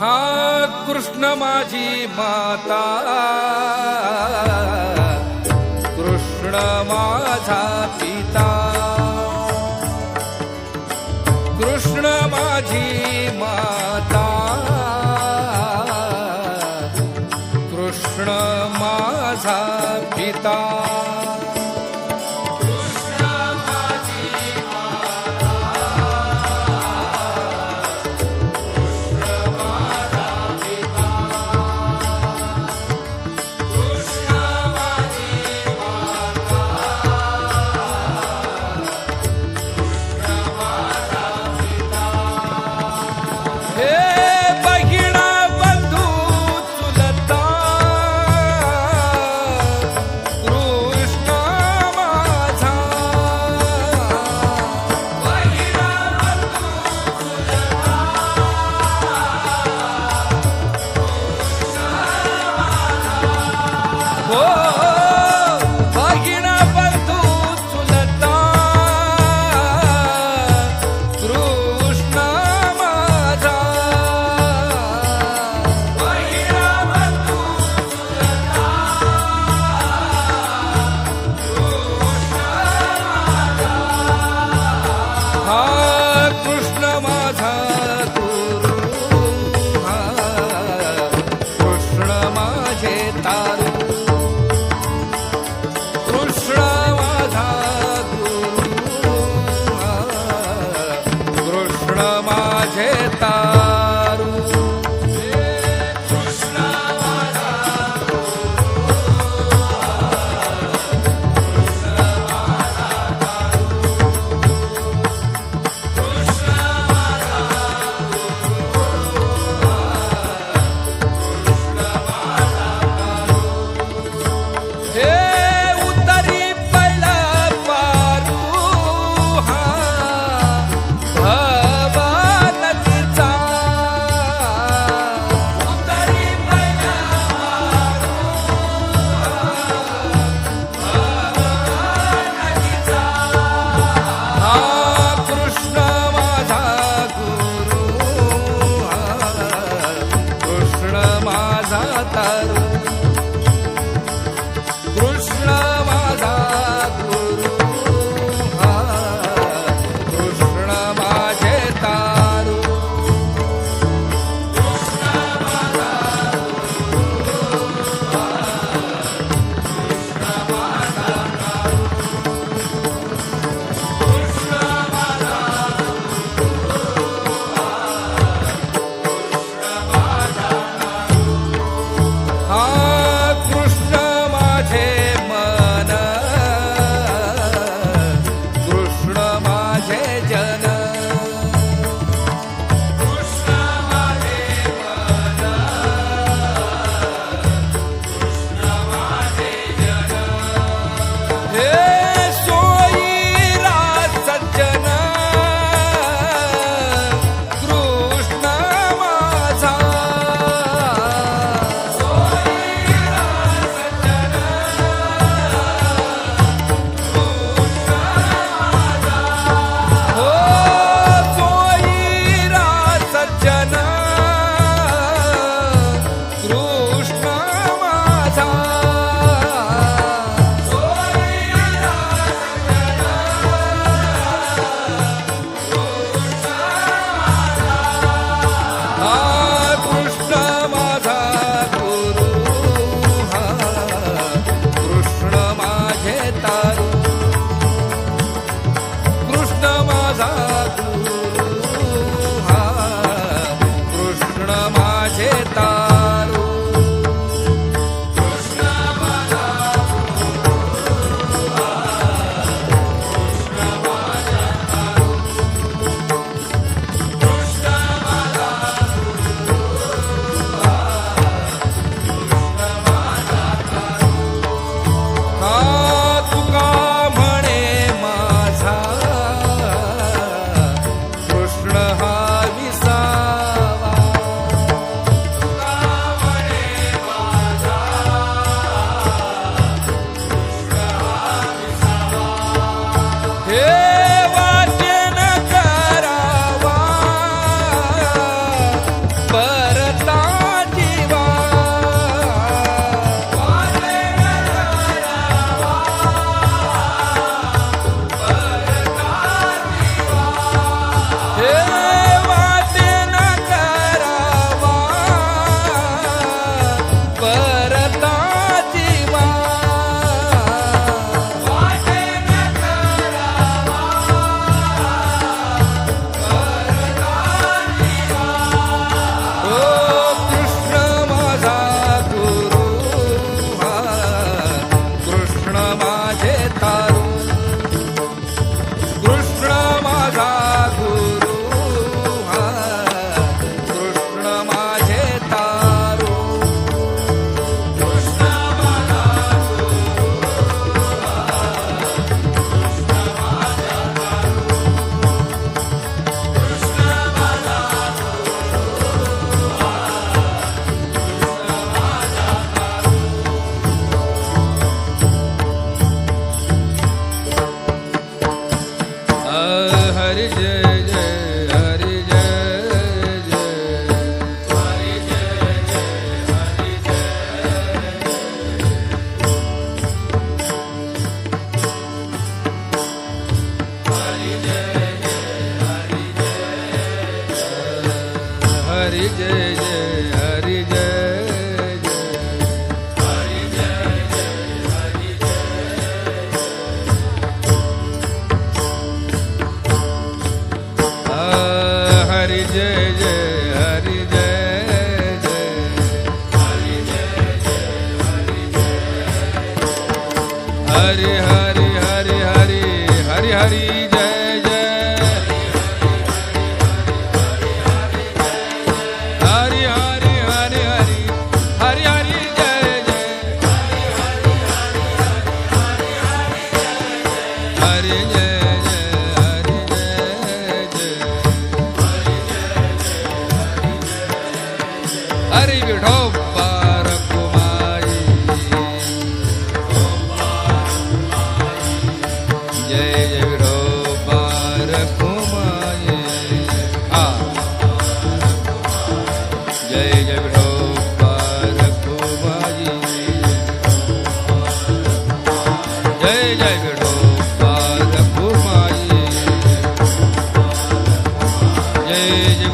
हा कृष्ण माझी माता. कृष्ण माझा पिता. कृष्ण माझी माता. कृष्ण माझा पिता. বাজে তার ਜੈ ਜੈ ਹਰਿ ਜੈ ਜੈ ਹਰਿ ਜੈ ਜੈ ਹਰਿ ਜੈ ਹਰਿ ਹਰਿ ਹਰਿ ਹਰਿ ਹਰਿ ਹਰਿ ਜੈ જય જય.